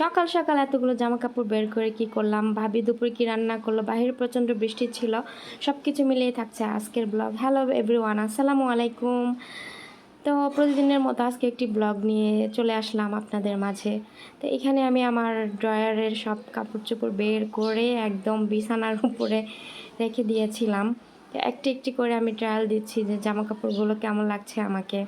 সকাল সকাল এতগুলো জামা কাপড় বের করে কি করলাম? ভাবি দুপুরে কি রান্না করল? বাহিরে প্রচণ্ড বৃষ্টি ছিল। সব কিছু মিলিয়ে থাকছে আজকের ব্লগ। হ্যালো এভরিওয়ান আসসালামু আলাইকুম। তো প্রতিদিনের মতো আজকে একটি ব্লগ নিয়ে চলে আসলাম আপনাদের মাঝে। তো এখানে আমি আমার ড্রয়ারের সব কাপড় চোপড় বের করে একদম বিছানার উপরে রেখে দিয়েছিলাম। একটি একটি করে আমি ট্রায়াল দিচ্ছি যে জামা কাপড়গুলো কেমন লাগছে আমাকে।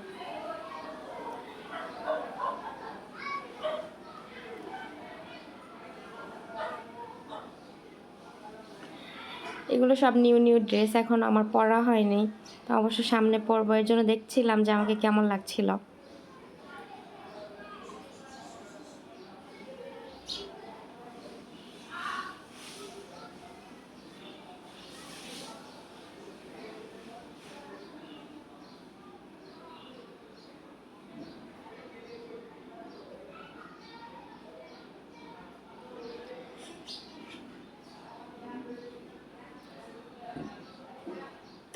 এগুলো সব নিউ নিউ ড্রেস এখন আমার পরা হয়নি। তো অবশ্য সামনে পরব, এর জন্য দেখছিলাম যে আমাকে কেমন লাগছিল।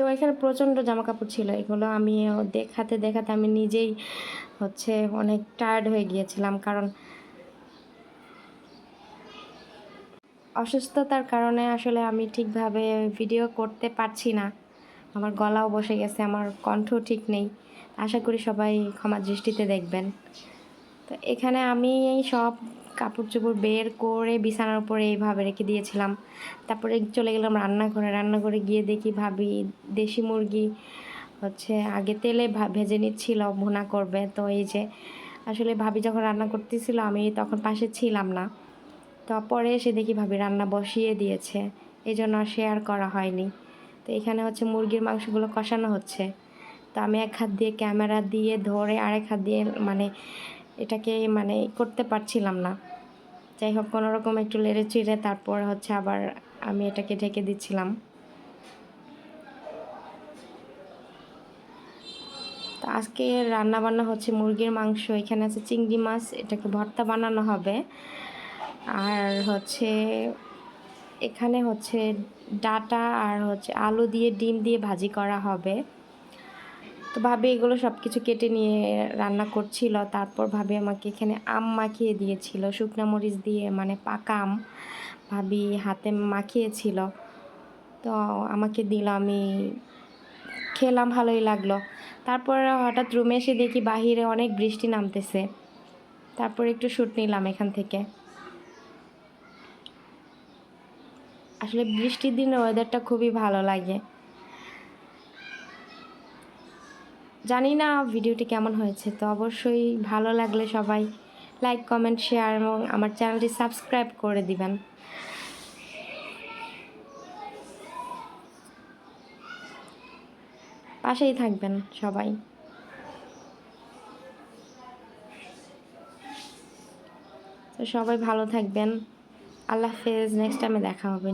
তো এখানে প্রচণ্ড জামা কাপড় ছিল। এগুলো আমি দেখাতে দেখাতে আমি নিজেই হচ্ছে অনেক টায়ার্ড হয়ে গিয়েছিলাম কারণ অসুস্থতার কারণে আসলে আমি ঠিকভাবে ভিডিও করতে পারছি না। আমার গলাও বসে গেছে, আমার কণ্ঠ ঠিক নেই। আশা করি সবাই ক্ষমা দৃষ্টিতে দেখবেন। তো এখানে আমি এই সব কাপড় চোপড় বের করে বিছানার উপরে এইভাবে রেখে দিয়েছিলাম। তারপরে চলে গেলাম রান্নাঘরে। রান্নাঘরে গিয়ে দেখি ভাবি দেশি মুরগি হচ্ছে আগে তেলে ভেজে নিচ্ছিল, ভুনা করবে। তো এই যে আসলে ভাবি যখন রান্না করতেছিল, আমি তখন পাশে ছিলাম না। তো পরে এসে দেখি ভাবি রান্না বসিয়ে দিয়েছে। এই জন্য শেয়ার করা হয়নি। তো এখানে হচ্ছে মুরগির মাংসগুলো কষানো হচ্ছে। তো আমি এক হাত দিয়ে ক্যামেরা দিয়ে ধরে আরেক হাত দিয়ে মানে এটাকে মানে করতে পারছিলাম না। যাই হোক কোনো রকম একটু লেড়ে চিড়ে তারপর হচ্ছে আবার আমি এটাকে ঢেকে দিচ্ছিলাম। তো আজকে রান্না বান্না হচ্ছে মুরগির মাংস, এখানে আছে চিংড়ি মাছ, এটাকে ভর্তা বানানো হবে। আর হচ্ছে এখানে হচ্ছে ডাটা আর হচ্ছে আলু দিয়ে, ডিম দিয়ে ভাজি করা হবে। তো ভাবি এগুলো সব কিছু কেটে নিয়ে রান্না করছিল। তারপর ভাবি আমাকে এখানে আম মাখিয়ে দিয়েছিল, শুকনো মরিচ দিয়ে মানে পাকা আম ভাবি হাতে মাখিয়েছিল। তো আমাকে দিল, আমি খেলাম, ভালোই লাগল। তারপর হঠাৎ রুমে এসে দেখি বাহিরে অনেক বৃষ্টি নামতেছে। তারপর একটু শ্যুট নিলাম এখান থেকে। আসলে বৃষ্টির দিনে ওয়েদারটা খুবই ভালো লাগে। জানি না ভিডিওটি কেমন হয়েছে, তো অবশ্যই ভালো লাগলে সবাই লাইক কমেন্ট শেয়ার এবং আমার চ্যানেলটি সাবস্ক্রাইব করে দিবেন পাশেই থাকবেন সবাই তো সবাই ভালো থাকবেন আল্লাহ হাফেজ নেক্সট টাইমে দেখা হবে।